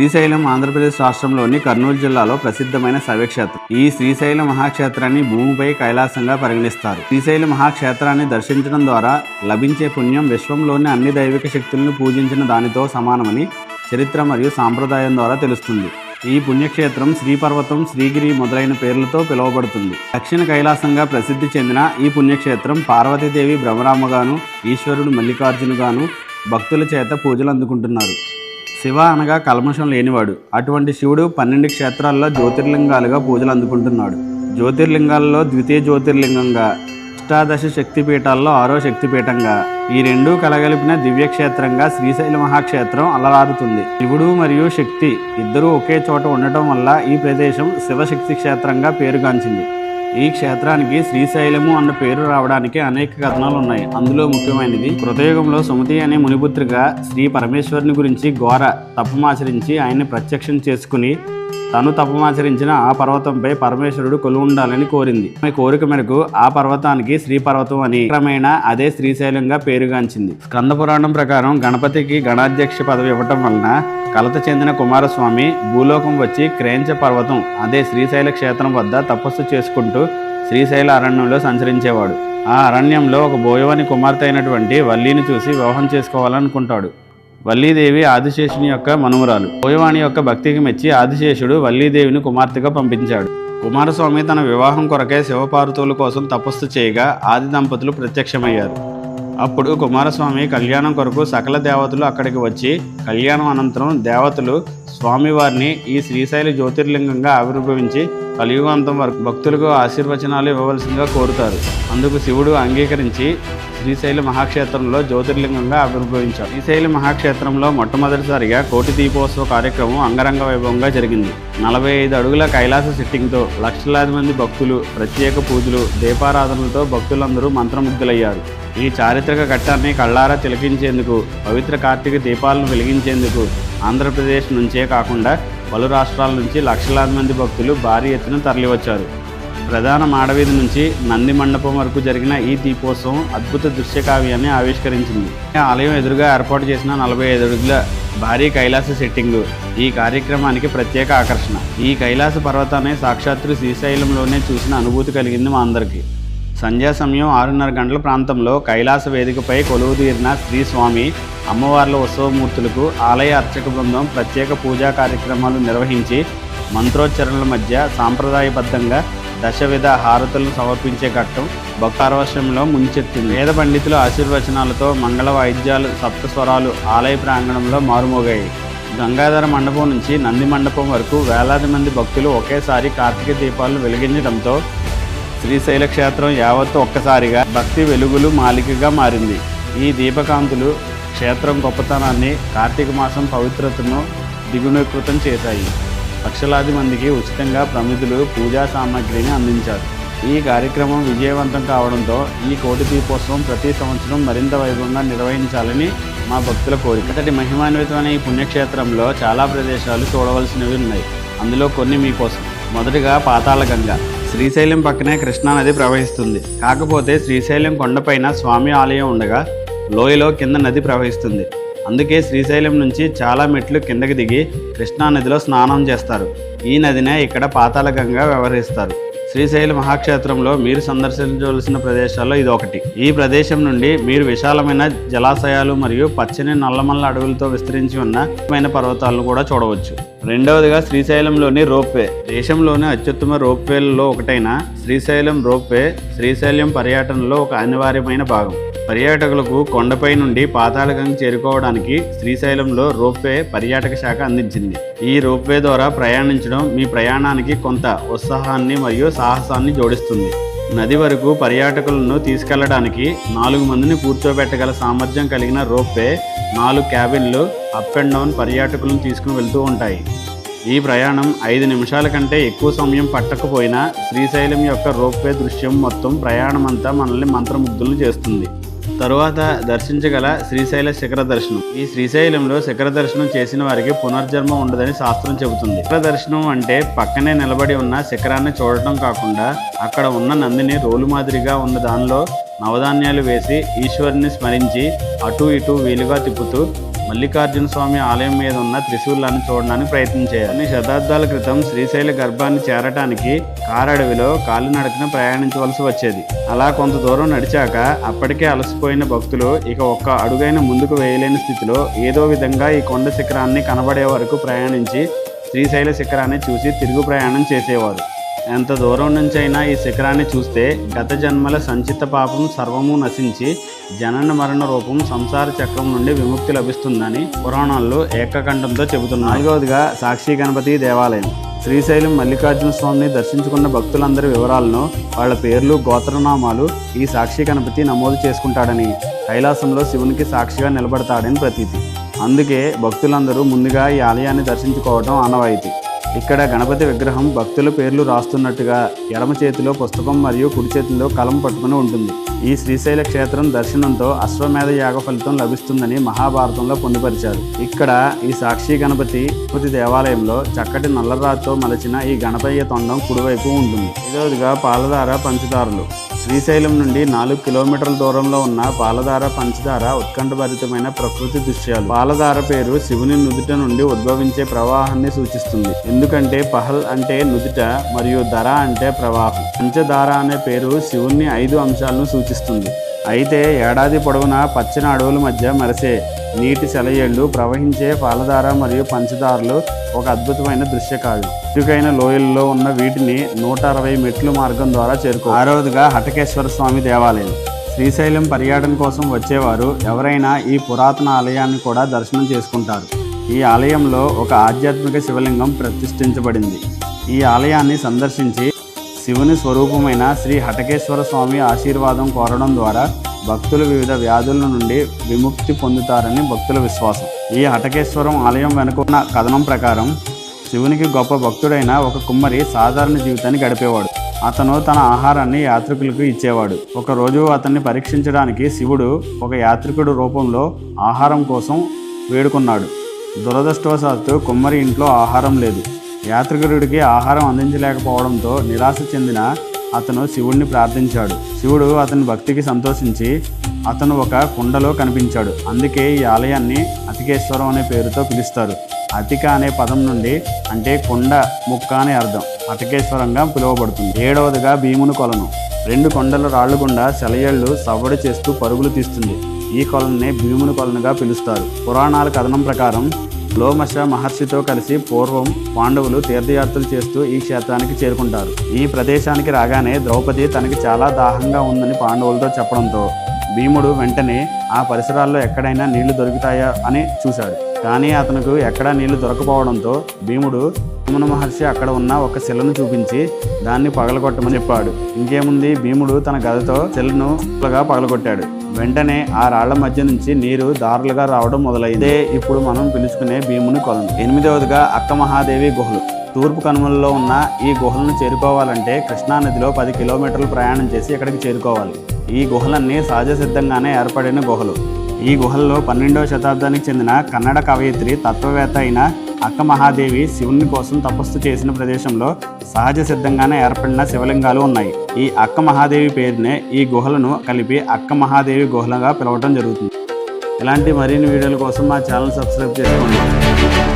శ్రీశైలం ఆంధ్రప్రదేశ్ రాష్ట్రంలోని కర్నూలు జిల్లాలో ప్రసిద్ధమైన శైవక్షేత్రం. ఈ శ్రీశైల మహాక్షేత్రాన్ని భూమిపై కైలాసంగా పరిగణిస్తారు. శ్రీశైల మహాక్షేత్రాన్ని దర్శించడం ద్వారా లభించే పుణ్యం విశ్వంలోని అన్ని దైవిక శక్తులను పూజించిన దానితో సమానమని చరిత్ర మరియు సాంప్రదాయం ద్వారా తెలుస్తుంది. ఈ పుణ్యక్షేత్రం శ్రీపర్వతం శ్రీగిరి మొదలైన పేర్లతో పిలువబడుతుంది. దక్షిణ కైలాసంగా ప్రసిద్ధి చెందిన ఈ పుణ్యక్షేత్రం పార్వతీదేవి భ్రమరామగాను ఈశ్వరుడు మల్లికార్జునుగాను భక్తుల చేత పూజలు అందుకుంటున్నారు శివ అనగా కల్మషం లేనివాడు. అటువంటి శివుడు పన్నెండు క్షేత్రాల్లో జ్యోతిర్లింగాలుగా పూజలు అందుకుంటున్నాడు. జ్యోతిర్లింగాల్లో ద్వితీయ జ్యోతిర్లింగంగా అష్టాదశ శక్తిపీఠాల్లో ఆరో శక్తిపీఠంగా ఈ రెండూ కలగలిపిన దివ్యక్షేత్రంగా శ్రీశైల మహాక్షేత్రం అలరారుతుంది. శివుడు మరియు శక్తి ఇద్దరూ ఒకే చోట ఉండటం వల్ల ఈ ప్రదేశం శివశక్తి క్షేత్రంగా పేరుగాంచింది. ఈ క్షేత్రానికి శ్రీశైలము అన్న పేరు రావడానికి అనేక కథనాలు ఉన్నాయి. అందులో ముఖ్యమైనది కృతయుగంలో సుమతి అనే మునిపుత్రిగా శ్రీ పరమేశ్వరుని గురించి ఘోర తపమాచరించి ఆయన్ని ప్రత్యక్షం చేసుకుని తను తపమాచరించిన ఆ పర్వతంపై పరమేశ్వరుడు కొలువుండాలని కోరింది. ఆమె కోరిక మేరకు ఆ పర్వతానికి శ్రీ పర్వతం అని క్రమేణా అదే శ్రీశైలంగా పేరుగాంచింది. స్కంద పురాణం ప్రకారం గణపతికి గణాధ్యక్ష పదవి ఇవ్వటం వలన కలత చెందిన కుమారస్వామి భూలోకం వచ్చి క్రేంచ పర్వతం అదే శ్రీశైల క్షేత్రం వద్ద తపస్సు చేసుకుంటూ శ్రీశైల అరణ్యంలో సంచరించేవాడు. ఆ అరణ్యంలో ఒక బోయవని కుమార్తె అయినటువంటి వల్లిని చూసి వివాహం చేసుకోవాలనుకుంటాడు. వల్లీదేవి ఆదిశేషుని యొక్క మనుమరాలు. బోయవాణి యొక్క భక్తికి మెచ్చి ఆదిశేషుడు వల్లీదేవిని కుమార్తెగా పంపించాడు. కుమారస్వామి తన వివాహం కొరకే శివపార్వతుల కోసం తపస్సు చేయగా ఆది దంపతులు ప్రత్యక్షమయ్యారు. అప్పుడు కుమారస్వామి కళ్యాణం కొరకు సకల దేవతలు అక్కడికి వచ్చి కళ్యాణం అనంతరం దేవతలు స్వామివారిని ఈ శ్రీశైల జ్యోతిర్లింగంగా ఆవిర్భవించి కలియుగాంతం వరకు భక్తులకు ఆశీర్వచనాలు ఇవ్వవలసిందిగా కోరుతారు. అందుకు శివుడు అంగీకరించి శ్రీశైల మహాక్షేత్రంలో జ్యోతిర్లింగంగా ఆవిర్భవించాడు. శ్రీశైల మహాక్షేత్రంలో మొట్టమొదటిసారిగా కోటి దీపోత్సవ కార్యక్రమం అంగరంగ వైభవంగా జరిగింది. నలభై ఐదు అడుగుల కైలాస సిట్టింగ్తో లక్షలాది మంది భక్తులు ప్రత్యేక పూజలు దీపారాధనలతో భక్తులందరూ మంత్రముగ్ధులయ్యారు. ఈ చారిత్రక ఘట్టాన్ని కళ్ళారా తిలకించేందుకు పవిత్ర కార్తీక దీపాలను వెలిగించేందుకు ఆంధ్రప్రదేశ్ నుంచే కాకుండా పలు రాష్ట్రాల నుంచి లక్షలాది మంది భక్తులు భారీ ఎత్తున తరలివచ్చారు. ప్రధాన మాడవీధి నుంచి నంది మండపం వరకు జరిగిన ఈ దీపోత్సవం అద్భుత దృశ్య కావ్యాన్ని ఆవిష్కరించింది. ఆలయం ఎదురుగా ఏర్పాటు చేసిన నలభై ఐదు అడుగుల భారీ కైలాస సెట్టింగ్ ఈ కార్యక్రమానికి ప్రత్యేక ఆకర్షణ. ఈ కైలాస పర్వతాన్ని సాక్షాత్తు శ్రీశైలంలోనే చూసిన అనుభూతి కలిగింది మా అందరికీ. సంధ్యా సమయం ఆరున్నర గంటల ప్రాంతంలో కైలాస వేదికపై కొలువు తీరిన శ్రీ స్వామి అమ్మవార్ల ఉత్సవమూర్తులకు ఆలయ అర్చక బృందం ప్రత్యేక పూజా కార్యక్రమాలు నిర్వహించి మంత్రోచ్చరణల మధ్య సాంప్రదాయబద్ధంగా దశవిధ హారతులను సమర్పించే ఘట్టం భక్తారవశ్యంలో ముంచెత్తింది. వేద పండితుల ఆశీర్వచనాలతో మంగళ వాయిద్యాలు సప్తస్వరాలు ఆలయ ప్రాంగణంలో మారుమోగాయి. గంగాధర మండపం నుంచి నంది మండపం వరకు వేలాది మంది భక్తులు ఒకేసారి కార్తీక దీపాలను వెలిగించడంతో శ్రీశైల క్షేత్రం యావత్తు ఒక్కసారిగా భక్తి వెలుగులు మాలికగా మారింది. ఈ దీపకాంతులు క్షేత్రం గొప్పతనాన్ని కార్తీక మాసం పవిత్రతను దిగునీకృతం చేశాయి. లక్షలాది మందికి ఉచితంగా ప్రమితులు పూజా సామాగ్రిని అందించారు. ఈ కార్యక్రమం విజయవంతం కావడంతో ఈ కోటి దీపోత్సవం ప్రతి సంవత్సరం మరింత వైభవంగా నిర్వహించాలని మా భక్తుల కోరిక. అతడి మహిమాన్వితమైన ఈ పుణ్యక్షేత్రంలో చాలా ప్రదేశాలు చూడవలసినవి ఉన్నాయి. అందులో కొన్ని మీకోసం. మొదటిగా పాతాళగంగా శ్రీశైలం పక్కనే కృష్ణానది ప్రవహిస్తుంది. కాకపోతే శ్రీశైలం కొండపైన స్వామి ఆలయం ఉండగా లోయలో కింద నది ప్రవహిస్తుంది. అందుకే శ్రీశైలం నుంచి చాలా మెట్లు కిందకి దిగి కృష్ణానదిలో స్నానం చేస్తారు. ఈ నదినే ఇక్కడ పాతాళగంగా వ్యవహరిస్తారు. శ్రీశైల మహాక్షేత్రంలో మీరు సందర్శించవలసిన ప్రదేశాల్లో ఇది ఒకటి ఈ ప్రదేశం నుండి మీరు విశాలమైన జలాశయాలు మరియు పచ్చని నల్లమల్ల అడవులతో విస్తరించి ఉన్న పర్వతాలను కూడా చూడవచ్చు. రెండవదిగా శ్రీశైలంలోని రోప్వే. దేశంలోని అత్యుత్తమ రోప్వేలలో ఒకటైన శ్రీశైలం రోప్వే శ్రీశైలం పర్యటనలో ఒక అనివార్యమైన భాగం. పర్యాటకులకు కొండపై నుండి పాతాళగంగ చేరుకోవడానికి శ్రీశైలంలో రోప్వే పర్యాటక శాఖ అందించింది. ఈ రోప్వే ద్వారా ప్రయాణించడం మీ ప్రయాణానికి కొంత ఉత్సాహాన్ని మరియు సాహసాన్ని జోడిస్తుంది. నది వరకు పర్యాటకులను తీసుకెళ్ళడానికి నాలుగు మందిని కూర్చోబెట్టగల సామర్థ్యం కలిగిన రోప్వే నాలుగు క్యాబిన్లు అప్ అండ్ డౌన్ పర్యాటకులను తీసుకుని వెళ్తూ ఉంటాయి. ఈ ప్రయాణం ఐదు నిమిషాల కంటే ఎక్కువ సమయం పట్టకపోయినా శ్రీశైలం యొక్క రోప్వే దృశ్యం మొత్తం ప్రయాణమంతా మనల్ని మంత్రముగ్ధులు చేస్తుంది. తరువాత దర్శించగల శ్రీశైల శిఖర దర్శనం. ఈ శ్రీశైలంలో శిఖర దర్శనం చేసిన వారికి పునర్జన్మ ఉండదని శాస్త్రం చెబుతుంది. శిఖర దర్శనం అంటే పక్కనే నిలబడి ఉన్న శిఖరాన్ని చూడటం కాకుండా అక్కడ ఉన్న నందిని రోలు మాదిరిగా ఉన్న దానిలో నవధాన్యాలు వేసి ఈశ్వరుని స్మరించి అటు ఇటు వీలుగా తిప్పుతూ మల్లికార్జున స్వామి ఆలయం మీద ఉన్న త్రిశూలాన్ని చూడడానికి ప్రయత్నం చేయాలి. కొన్ని శతాబ్దాల క్రితం శ్రీశైల గర్భాన్ని చేరటానికి కారడవిలో కాలినడకన ప్రయాణించవలసి వచ్చేది. అలా కొంత దూరం నడిచాక అప్పటికే అలసిపోయిన భక్తులు ఇక ఒక్క అడుగైన ముందుకు వేయలేని స్థితిలో ఏదో విధంగా ఈ కొండ శిఖరాన్ని కనబడే వరకు ప్రయాణించి శ్రీశైల శిఖరాన్ని చూసి తిరుగు ప్రయాణం చేసేవారు. ఎంత దూరం నుంచైనా ఈ శిఖరాన్ని చూస్తే గత జన్మల సంచిత పాపం సర్వము నశించి జనన మరణ రూపం సంసార చక్రం నుండి విముక్తి లభిస్తుందని పురాణాల్లో ఏకకంఠంతో చెబుతున్నారు. నాలుగవదిగా సాక్షి గణపతి దేవాలయం. శ్రీశైలం మల్లికార్జున స్వామిని దర్శించుకున్న భక్తులందరి వివరాలను వాళ్ళ పేర్లు గోత్రనామాలు ఈ సాక్షి గణపతి నమోదు చేసుకుంటాడని కైలాసంలో శివునికి సాక్షిగా నిలబడతాడని ప్రతీతి. అందుకే భక్తులందరూ ముందుగా ఈ ఆలయాన్ని దర్శించుకోవడం ఆనవాయితీ. ఇక్కడ గణపతి విగ్రహం భక్తుల పేర్లు రాస్తున్నట్టుగా ఎడమ చేతిలో పుస్తకం మరియు కుడి చేతిలో కలం పట్టుకుని ఉంటుంది. ఈ శ్రీశైల క్షేత్రం దర్శనంతో అశ్వమేధ యాగ ఫలితం లభిస్తుందని మహాభారతంలో పొందుపరిచారు. ఇక్కడ ఈ సాక్షి గణపతి గణపతి దేవాలయంలో చక్కటి నల్లరాతో మలచిన ఈ గణపయ్య తొండం కుడివైపు ఉంటుంది. ఐదవదిగా పాలధార పంచదారులు. శ్రీశైలం నుండి నాలుగు కిలోమీటర్ల దూరంలో ఉన్న పాలధార పంచదార ఉత్కంఠభరితమైన ప్రకృతి దృశ్యాలు. పాలధార పేరు శివుని నుదుట నుండి ఉద్భవించే ప్రవాహాన్ని సూచిస్తుంది. ఎందుకంటే పహల్ అంటే నుదుట మరియు ధర అంటే ప్రవాహం. పంచదార అనే పేరు శివుని ఐదు అంశాలను సూచిస్తుంది. అయితే ఏడాది పొడవునా పచ్చని అడవుల మధ్య మరసే నీటి సెలయేళ్ళు ప్రవహించే పాలధార మరియు పంచదారలు ఒక అద్భుతమైన దృశ్యకావ్యం ఇరుకైన లోయల్లో ఉన్న వీటిని నూట అరవై మెట్ల మార్గం ద్వారా చేరుకో ఆరవదిగా హటకేశ్వర స్వామి దేవాలయం. శ్రీశైలం పర్యటన కోసం వచ్చేవారు ఎవరైనా ఈ పురాతన ఆలయాన్ని కూడా దర్శనం చేసుకుంటారు. ఈ ఆలయంలో ఒక ఆధ్యాత్మిక శివలింగం ప్రతిష్ఠించబడింది. ఈ ఆలయాన్ని సందర్శించి శివుని స్వరూపమైన శ్రీ హటకేశ్వర స్వామి ఆశీర్వాదం కోరడం ద్వారా భక్తులు వివిధ వ్యాధుల నుండి విముక్తి పొందుతారని భక్తుల విశ్వాసం. ఈ హటకేశ్వరం ఆలయం వెనుకున్న కథనం ప్రకారం శివునికి గొప్ప భక్తుడైన ఒక కుమ్మరి సాధారణ జీవితాన్ని గడిపేవాడు. అతను తన ఆహారాన్ని యాత్రికులకు ఇచ్చేవాడు. ఒకరోజు అతన్ని పరీక్షించడానికి శివుడు ఒక యాత్రికుడు రూపంలో ఆహారం కోసం వేడుకున్నాడు. దురదృష్టవశాత్తు కుమ్మరి ఇంట్లో ఆహారం లేదు. యాత్రికుడికి ఆహారం అందించలేకపోవడంతో నిరాశ చెందిన అతను శివుడిని ప్రార్థించాడు. శివుడు అతని భక్తికి సంతోషించి అతను ఒక కుండలో కనిపించాడు. అందుకే ఈ ఆలయాన్ని అతికేశ్వరం అనే పేరుతో పిలుస్తారు. అతిక అనే పదం నుండి అంటే కొండ ముక్క అనే అర్థం. అటకేశ్వరంగా పిలువబడుతుంది. ఏడవదిగా భీముని కొలను. రెండు కొండల రాళ్ళు గుండా సెలయేళ్ళు సవ్వడి చేస్తూ పరుగులు తీస్తుంది. ఈ కొలనునే భీముని కొలనుగా పిలుస్తారు. పురాణాల కథనం ప్రకారం లోమశ మహర్షితో కలిసి పూర్వం పాండవులు తీర్థయాత్రలు చేస్తూ ఈ క్షేత్రానికి చేరుకుంటారు. ఈ ప్రదేశానికి రాగానే ద్రౌపది తనకి చాలా దాహంగా ఉందని పాండవులతో చెప్పడంతో భీముడు వెంటనే ఆ పరిసరాల్లో ఎక్కడైనా నీళ్ళు దొరుకుతాయా అని చూశాడు. కానీ అతనికి ఎక్కడా నీళ్ళు దొరకపోవడంతో భీముడు భీమున మహర్షి అక్కడ ఉన్న ఒక శిలను చూపించి దాన్ని పగలగొట్టమని చెప్పాడు. ఇంకేముంది? భీముడు తన గదతో శిలను పగలగొట్టాడు. వెంటనే ఆ రాళ్ళ మధ్య నుంచి నీరు దారులుగా రావడం మొదలైందే. ఇప్పుడు మనం పిలుచుకునే భీముని కొలను. ఎనిమిదవదిగా అక్క మహాదేవి గుహలు. తూర్పు కనుమలలో ఉన్న ఈ గుహలను చేరుకోవాలంటే కృష్ణానదిలో పది కిలోమీటర్లు ప్రయాణం చేసి ఇక్కడికి చేరుకోవాలి. ఈ గుహలన్నీ సహజ సిద్ధంగానే ఏర్పడిన గుహలు. ఈ గుహల్లో పన్నెండవ శతాబ్దానికి చెందిన కన్నడ కవయిత్రి తత్వవేత్త అయిన అక్క మహాదేవి శివుని కోసం తపస్సు చేసిన ప్రదేశంలో సహజ సిద్ధంగానే ఏర్పడిన శివలింగాలు ఉన్నాయి. ఈ అక్క మహాదేవి పేరునే ఈ గుహలను కలిపి అక్క మహాదేవి గుహలుగా పిలవడం జరుగుతుంది. ఇలాంటి మరిన్ని వీడియోల కోసం మా ఛానల్ సబ్స్క్రైబ్ చేసుకోండి.